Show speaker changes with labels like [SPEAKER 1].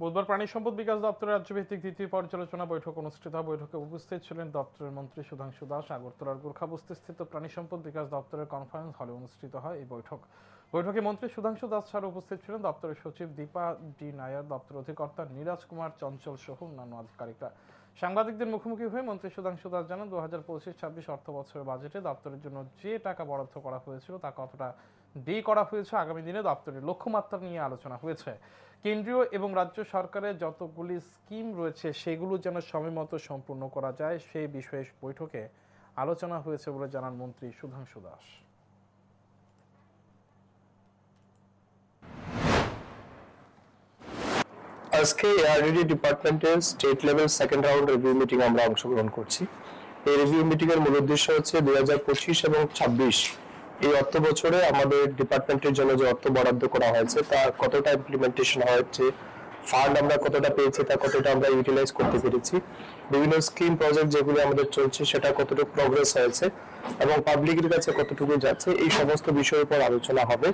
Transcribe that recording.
[SPEAKER 1] বুধবার প্রাণী সম্পদ বিকাশ দপ্তরের রাজ্যভিত্তিক দ্বিতীয় পর্যালোচনা বৈঠক অনুষ্ঠিত। হয় বৈঠকে উপস্থিত ছিলেন দপ্তরের মন্ত্রী সুধাংশু দাস। আগরতলার গোর্খাবস্তি স্থিত প্রাণী সম্পদ বিকাশ দপ্তরের কনফারেন্স হলে অনুষ্ঠিত হয় এই বৈঠক। বৈঠকে মন্ত্রী সুধাংশু দাস ছাড়া উপস্থিত ছিলেন দপ্তরের সচিব দীপা ডি নায়ার, দপ্তর অধিকর্তা নীরাজ কুমার, চঞ্চল সহ অন্যান্য আধিকারিকরা। সাংবাদিকদের মুখোমুখি হয়ে মন্ত্রী সুধাংশু দাস জানান দু হাজার পঁচিশ ছাব্বিশ অর্থ বছরের বাজেটে দপ্তরের জন্য যে টাকা বরাদ্দ করা হয়েছিল তা কতটা ডি করা হয়েছে আগামী দিনে দপ্তরের লক্ষ্যমাত্রা নিয়ে আলোচনা হয়েছে। কেন্দ্রীয় এবং রাজ্য সরকারের যতগুলি স্কিম রয়েছে সেগুলো যেন সময়মতো সম্পূর্ণ করা যায় সেই বিষয়ে বৈঠকে আলোচনা হয়েছে বলে জানান মন্ত্রী সুধাংশু দাস।
[SPEAKER 2] আজকে এআরডি ডিপার্টমেন্টের state level second round review meeting আমরা অংশগ্রহণ করছি। এই রিভিউ মিটিং এর মূল উদ্দেশ্য হচ্ছে দুই হাজার পঁচিশ এবং ছাব্বিশ। এই অর্থ বছরে আমাদের ডিপার্টমেন্টের জন্য যে অর্থ বরাদ্দ করা হয়েছে, তা কতটা ইমপ্লিমেন্টেশন হয়েছে ফান্ড আমরা কতটা পেয়েছি, তা কতটা আমরা ইউটিলাইজ করতে পেরেছি। বিভিন্ন স্কিম প্রজেক্ট যেগুলো আমাদের চলছে, সেটা কতটুকু প্রগ্রেস হয়েছে এবং পাবলিকের কাছে কতটুকু যাচ্ছে, এই সমস্ত বিষয়ের উপর আলোচনা হবে।